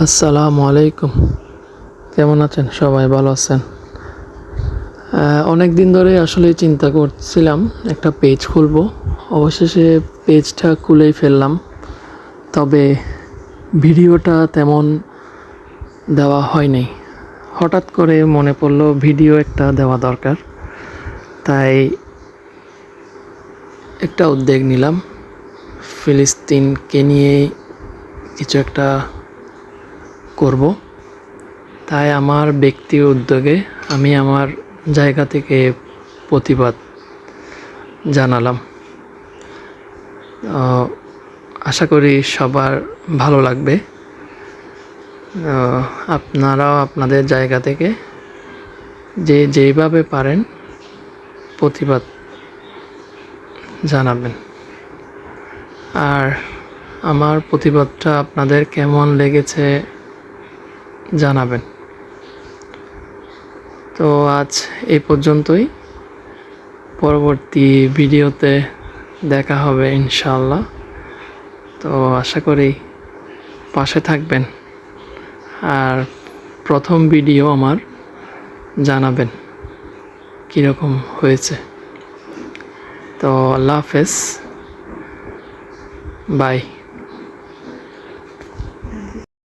আসসালামু আলাইকুম। কেমন আছেন? সবাই ভালো আছেন? অনেক দিন ধরে আসলে চিন্তা করছিলাম, একটা পেজ খুলব। অবশেষে পেজটা খুলেই ফেললাম। তবে ভিডিওটা তেমন দেওয়া হয়নি। হঠাৎ করে মনে পড়ল, ভিডিও একটা দেওয়া দরকার। তাই একটা উদ্যোগ নিলাম। ফিলিস্তিনকে নিয়ে কিছু একটা করব। তাই আমার ব্যক্তি উদ্যোগে আমি আমার জায়গা থেকে প্রতিবাদ জানালাম। আশা করি সবার ভালো লাগবে। আপনারাও আপনাদের জায়গা থেকে যে যেইভাবে পারেন প্রতিবাদ জানাবেন। আর আমার প্রতিবাদটা আপনাদের কেমন লেগেছে জানাবেন। তো আজ এই পর্যন্তই। পরবর্তী ভিডিওতে দেখা হবে ইনশাল্লাহ তো আশা করি পাশে থাকবেন। আর প্রথম ভিডিও আমার জানাবেন কীরকম হয়েছে। তো আল্লাহ হাফেজ। বাই।